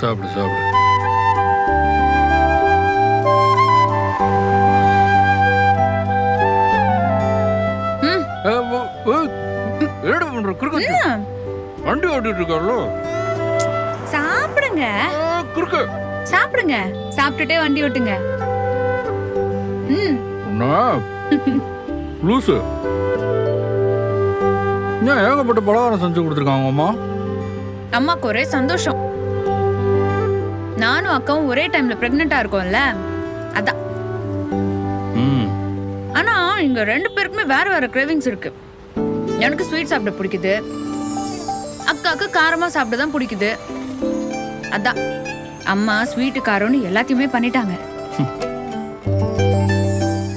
சாப்பிடு சாப்பிடு. ம். ஏ, ஓ, ஓ, என்னடா பண்ற? குறுக்க வண்டி ஓட்டிட்டு இருக்காரோ சாப்பிடுங்க. குறுக்க. சாப்பிடுங்க. சாப்பிட்டுட்டே வண்டி ஓட்டுங்க. ம். லூசு. ஏன் ஏகப்பட்ட பலகாரம் செஞ்சு கொடுத்துருக்காங்க அம்மா அம்மாக்கு ஒரே சந்தோஷம். நானும் அக்காவும் ஒரே டைம்ல பிரெக்னெண்டா இருக்கோம்ல? அதான். ம். ஆனா இங்க ரெண்டு பேருக்குமே வேற வேற கிரேவிங்ஸ் இருக்கு. எனக்கு ஸ்வீட் சாப்பிட பிடிக்குது. அக்காவுக்கு காரமா சாப்பிட தான் பிடிக்குது. அதான். அம்மா ஸ்வீட்டு காரம்னு எல்லாத்தையுமே பண்ணிட்டாங்க.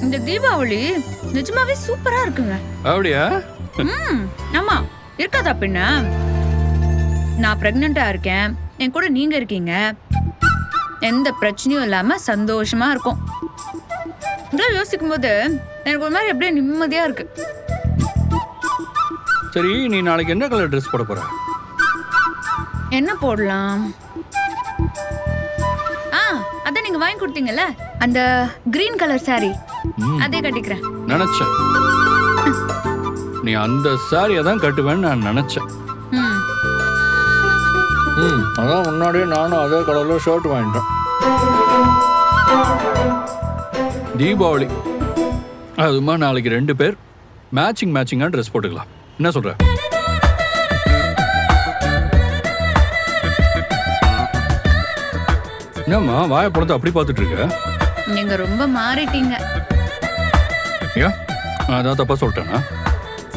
இந்த தீபாவளி நிஜமாவே சூப்பரா இருக்குங்க. அப்படியா? ம் ஆமா. இருக்காதா பின்ன? நான் பிரெக்னெண்டா இருக்கேன். என் கூட நீங்க இருக்கீங்க. எந்த பிரச்சனையும் இல்லாம சந்தோஷமா இருக்கும். இதெல்லாம் யோசிக்கும் போது எனக்கு ஒரு மாதிரி அப்படியே நிம்மதியா இருக்கு. சரி நீ நாளைக்கு என்ன கலர் ட்ரெஸ் போட போற? என்ன போடலாம்? ஆ அதான் நீங்க வாங்கி கொடுத்தீங்கல்ல? அந்த கிரீன் கலர் ம், அதே கட்டிக்கிறேன். நினைச்சேன். நீ அந்த சாரியை தான் கட்டுவேன்னு நான் நினைச்சேன். அதான் முன்னாடியே நானும் அதே கலர்ல ஷர்ட் வாங்கிட்டேன். தீபாவளி. அதுமா நாளைக்கு ரெண்டு பேர். மேட்சிங் மேட்சிங்காக ட்ரெஸ் போட்டுக்கலாம். என்ன சொல்ற? என்னம்மா வாயை படத்தை அப்படி பார்த்துட்டு இருக்க? நீங்க ரொம்ப மாறிட்டீங்க. ஏன் நான் அதான் தப்பா சொல்லிட்டேனா?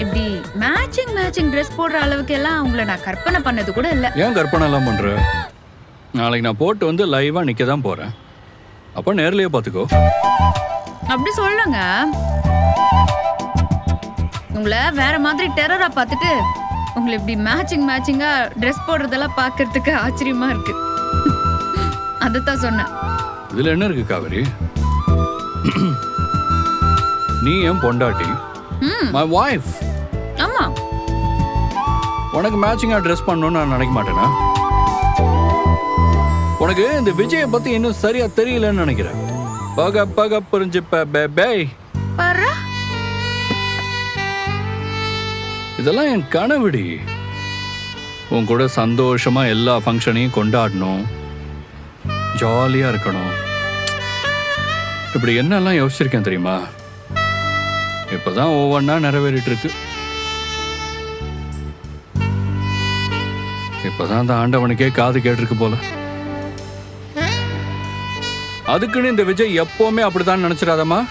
இப்படி மேட்சிங் மேட்சிங் Dress போடுற அளவுக்கு எல்லாம் உங்களை நான் கற்பனை பண்ணது கூட இல்ல. ஏன் கற்பனை எல்லாம் பண்ற? நாளைக்கு நான் போட்டு வந்து லைவா நிக்க தான் போறேன். அப்ப நேர்லயே பாத்துக்கோ. அப்படி சொல்லுங்க. உங்களை வேற மாதிரி டெரரா பார்த்துட்டு உங்களை இப்படி மேட்சிங் மேட்சிங்கா Dress போடுறதெல்லாம் பார்க்கிறதுக்கு ஆச்சரியமா இருக்கு. அதைத்தான் சொன்னேன். இதுல என்ன இருக்கு காவேரி? நீ என் பொண்டாட்டி? ம். ஆமா உனக்கு மேட்சிங்கா ட்ரெஸ் பண்ணணும்னு நான் நினைக்க மாட்டேனா? உனக்கு இந்த விஜயை பத்தி இன்னும் சரியா தெரியலன்னு நினைக்கிறேன். பக பக புரிஞ்சுப்ப பே பாரு. இதெல்லாம் என் கனவுடி. உன் கூட சந்தோஷமா எல்லா ஃபங்க்ஷனையும் கொண்டாடணும். ஜாலியா இருக்கணும். இப்படி என்னெல்லாம் யோசிச்சிருக்கேன் தெரியுமா? இப்பதான் ஒவ்வொன்றா நிறைவேறிட்டு இருக்கு. இப்பதான் அந்த ஆண்டவனுக்கே காது கேட்டிருக்கு போல. அதுக்குன்னு இந்த விஜய் எப்பவுமே அப்படித்தான் நினைச்சிடாதம்மா.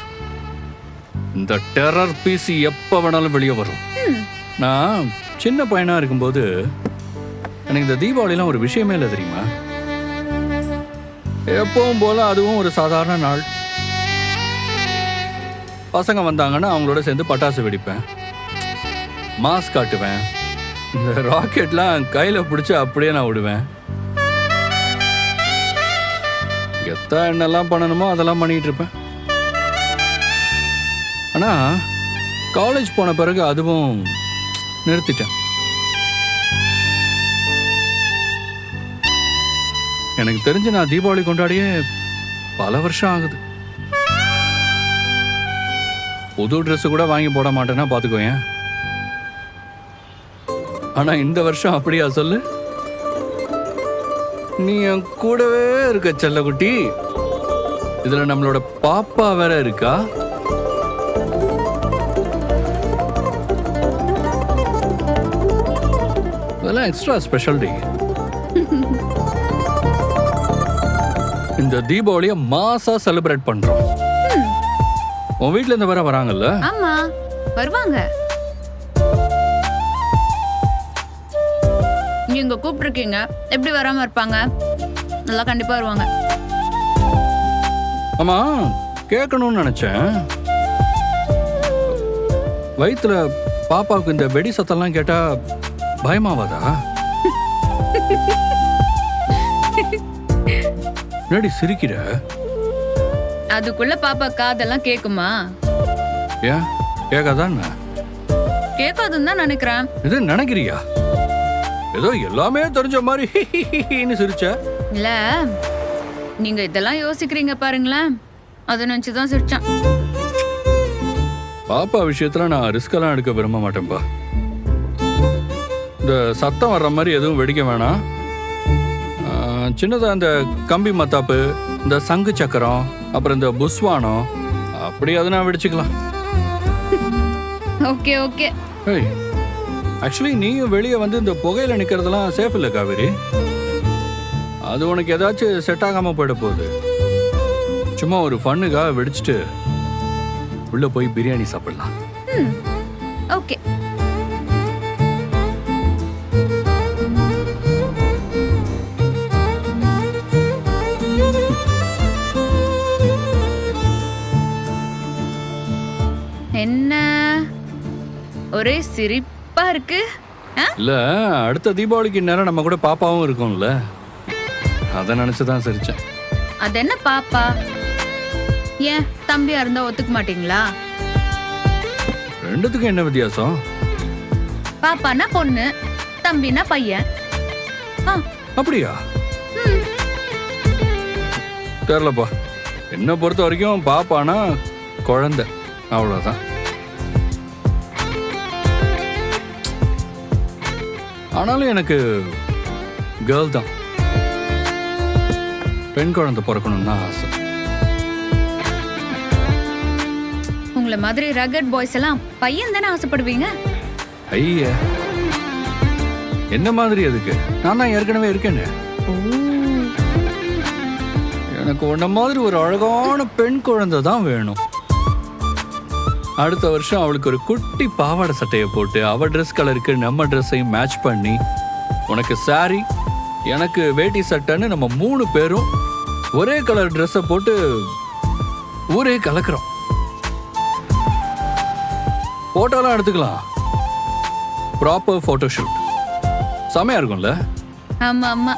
இந்த டெரர் பீஸ் எப்ப வேணாலும் வெளியே வரும். நான் சின்ன பையனா இருக்கும்போது எனக்கு இந்த தீபாவளிலாம் ஒரு விஷயமே இல்லை தெரியுமா? எப்பவும் போல அதுவும் ஒரு சாதாரண நாள். பசங்க வந்தாங்கன்னா அவங்களோட சேர்ந்து பட்டாசு வெடிப்பேன். மாஸ் காட்டுவேன். இந்த ராக்கெட்லாம் கையில் பிடிச்சி அப்படியே நான் விடுவேன். கெத்தா என்னெல்லாம் பண்ணணுமோ அதெல்லாம் பண்ணிகிட்டு இருப்பேன். ஆனால் காலேஜ் போன பிறகு அதுவும் நிறுத்திட்டேன். எனக்கு தெரிஞ்சு நான் தீபாவளி கொண்டாடியே பல வருஷம் ஆகுது. புது ட்ரெஸ்ஸு கூட வாங்கி போட மாட்டேன்னா பார்த்துக்கோயேன் ஆனா இந்த வருஷம் அப்படியா சொல்லு? நீ என் கூடவே இருக்க செல்லக்குட்டி. இதுல நம்மளோட பாப்பா வேற இருக்கா? இதெல்லாம் எக்ஸ்ட்ரா ஸ்பெஷல் டே. இந்த தீபாவளியை மாசா செலிப்ரேட் பண்றோம். உன் வீட்ல இருந்து வர வராங்கல்ல? ஆமா வருவாங்க. நீங்க கூப்பிட்டுருக்கீங்க. எப்படி வராம இருப்பாங்க? நல்லா கண்டிப்பா வருவாங்க. ஆமா கேட்கணும்னு நினைச்சேன். வயித்துல பாப்பாவுக்கு இந்த வெடி சத்தம்லாம் கேட்டா பயமாவாதா? என்னடி சிரிக்கிற? அதுக்குள்ள பாப்பா காதெல்லாம் கேக்குமா? ஏன்? கேட்காதான் கேட்காதுன்னு தான் நினைக்கிறேன். இது நினைக்கிறியா? ஏதோ எல்லாமே தெரிஞ்ச மாதிரி சிரிச்ச. இல்ல நீங்க இதெல்லாம் யோசிக்கிறீங்க பாருங்களேன். அதை நினைச்சுதான் சிரிச்சான். பாப்பா விஷயத்துல நான் ரிஸ்கெல்லாம் எடுக்க விரும்ப மாட்டேன்ப்பா இந்த சத்தம் வர்ற மாதிரி எதுவும் வெடிக்க வேணாம். ஆஹ், சின்னதா இந்த கம்பி மத்தாப்பு இந்த சங்கு சக்கரம் அப்புறம் இந்த புஸ்வானம் அப்படி அதை நான் வெடிச்சுக்கலாம். Okay okay. ஆக்சுவலி நீயும் வெளியே வந்து இந்த புகையில் நிற்கிறதெல்லாம் சேஃப் இல்லை காவேரி. அது உனக்கு ஏதாச்சும் செட் ஆகாமல் போயிட போகுது. சும்மா ஒரு ஃபன்னுக்காக வெடிச்சிட்டு உள்ளே போய் பிரியாணி சாப்பிடலாம். ஓகே. என்ன? ஒரே சிரிப்பு. இருக்கு? ஆ? இல்ல அடுத்த தீபாவளிக்கு நேரம் நம்ம கூட பாப்பாவும் இருக்கும்ல. அதை நினைச்சுதான் சிரிச்சேன். அது என்ன பாப்பா? ஏன் தம்பியா இருந்தா ஒத்துக்க மாட்டீங்களா? ரெண்டுத்துக்கும் என்ன வித்தியாசம்? பாப்பானா பொண்ணு தம்பினா பையன்? ஆ. அப்படியா? ம். தெரிலப்பா என்னை பொறுத்த வரைக்கும் பாப்பானா குழந்தை. அவ்வளோதான் ஆனாலும் எனக்கு கேர்ள் தான். பெண் குழந்தை பிறக்கணும்னு தான் ஆசை. உங்களை மாதிரி ரகட் பாய்ஸ் எல்லாம் பையன் தானே ஆசைப்படுவீங்க? ஐய. என்ன மாதிரி அதுக்கு? நான் தான் ஏற்கனவே இருக்கேனே. எனக்கு உன்ன மாதிரி ஒரு அழகான பெண் குழந்தை தான் வேணும். அடுத்த வருஷம் அவளுக்கு ஒரு குட்டி பாவாடை சட்டையை போட்டு அவ ட்ரெஸ் கலருக்கு நம்ம ட்ரெஸ்ஸையும் மேட்ச் பண்ணி உனக்கு saree எனக்கு வேட்டி சட்டைன்னு நம்ம மூணு பேரும் ஒரே கலர் ட்ரெஸ்ஸை போட்டு ஊரே கலக்குறோம். போட்டோலாம் எடுத்துக்கலாம். ப்ராப்பர் ஃபோட்டோ ஷூட் செமையா இருக்கும்ல? ஆமா ஆமா.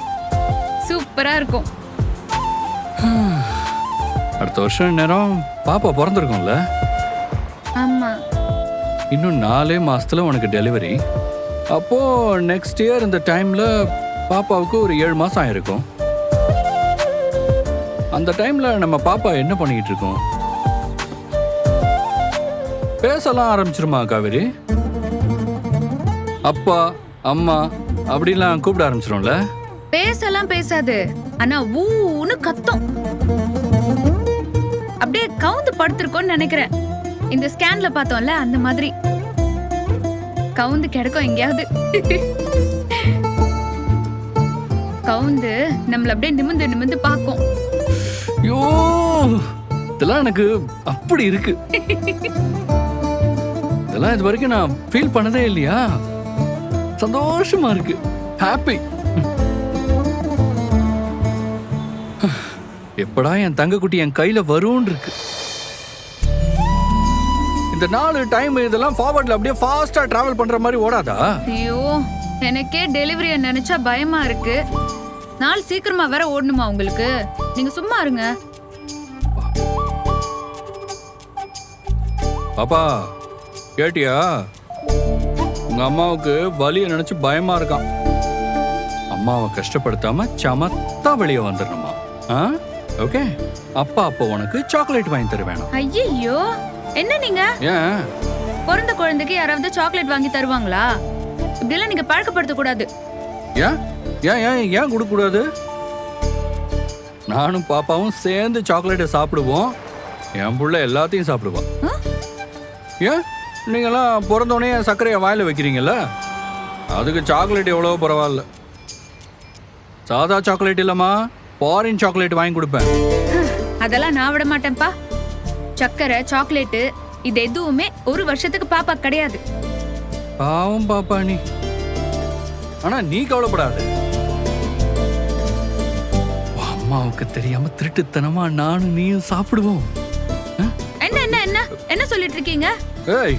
சூப்பரா இருக்கும். அடுத்த வருஷம் நேரம் பாப்பா பிறந்திருக்கும்ல? ஆமா. இன்னும் நாலே மாசத்துல உனக்கு டெலிவரி அப்போ நெக்ஸ்ட் இயர் இந்த டைம்ல பாப்பாவுக்கு ஒரு ஏழு மாசம் ஆயிருக்கும். அந்த டைம்ல நம்ம பாப்பா என்ன பண்ணிட்டு இருக்கோம்? பேசலாம் ஆரம்பிச்சிருமா காவேரி? அப்பா அம்மா அப்படிலாம் கூப்பிட ஆரம்பிச்சிரும்ல? பேசலாம் பேசாது. ஆனா ஊன்னு கத்தும். அப்படியே கவுந்து படுத்திருக்கோம்னு நினைக்கிறேன். இந்த ஸ்கேன்ல பார்த்தோம்ல அந்த மாதிரி. கவுந்து கிடக்கும் எங்கேயாவது. கவுந்து நம்மள அப்படியே நிமிந்து நிமிந்து பார்க்கும். ஐயோ இதெல்லாம் எனக்கு அப்படி இருக்கு. இதெல்லாம் இது வரைக்கும் நான் ஃபீல் பண்ணதே இல்லையா? சந்தோஷமா இருக்கு. ஹாப்பி எப்படா என் தங்கக்குட்டி என் கையில வரும்னு இருக்கு. இந்த நாலு டைம் இதெல்லாம் ஃபார்வர்ட்ல அப்படியே ஃபாஸ்டா டிராவல் பண்ற மாதிரி ஓடாதா? ஐயோ எனக்கே டெலிவரிய நினைச்சா பயமா இருக்கு. நாள் சீக்கிரமா வேற ஓடணுமா உங்களுக்கு? நீங்க சும்மா இருங்க. பாப்பா கேட்டியா? உங்க அம்மாவுக்கு வலியை நினைச்சு பயமா இருக்கான். அம்மாவை கஷ்டப்படுத்தாம சமத்தா வெளியே வந்துடணுமா? ஆ? ஓகே அப்பா அப்போ உனக்கு சாக்லேட் வாங்கி தருவேணும் ஐயோ என்ன நீங்க? ஏன்? பிறந்த குழந்தைக்கு யாராவது சாக்லேட் வாங்கி தருவாங்களா? இப்படியெல்லாம் நீங்க பழக்கப்படுத்த கூடாது. ஏன்? ஏன் ஏன் ஏன் கொடுக்கக்கூடாது நானும் பாப்பாவும் சேர்ந்து சாக்லேட்டை சாப்பிடுவோம். என் புள்ள எல்லாத்தையும் சாப்பிடுவான்? ஏன்? நீங்களாம் பிறந்தோடனே சர்க்கரையை வாயில வைக்கிறீங்கல்ல? அதுக்கு சாக்லேட் எவ்வளவோ பரவாயில்ல. சாதா சாக்லேட் இல்லம்மா ஃபாரின் சாக்லேட் வாங்கி கொடுப்பேன். அதெல்லாம் நான் விட மாட்டேன்ப்பா. சக்கரை சாக்லேட்டு இது எதுவுமே ஒரு வருஷத்துக்கு பாப்பா கிடையாது. பாவம் பாப்பா நீ. ஆனா நீ கவலைப்படாத. உன் அம்மாவுக்கு தெரியாம திருட்டுத்தனமா நானும் நீயும் சாப்பிடுவோம். என்ன என்ன என்ன? என்ன சொல்லிட்டு இருக்கீங்க? ஏய்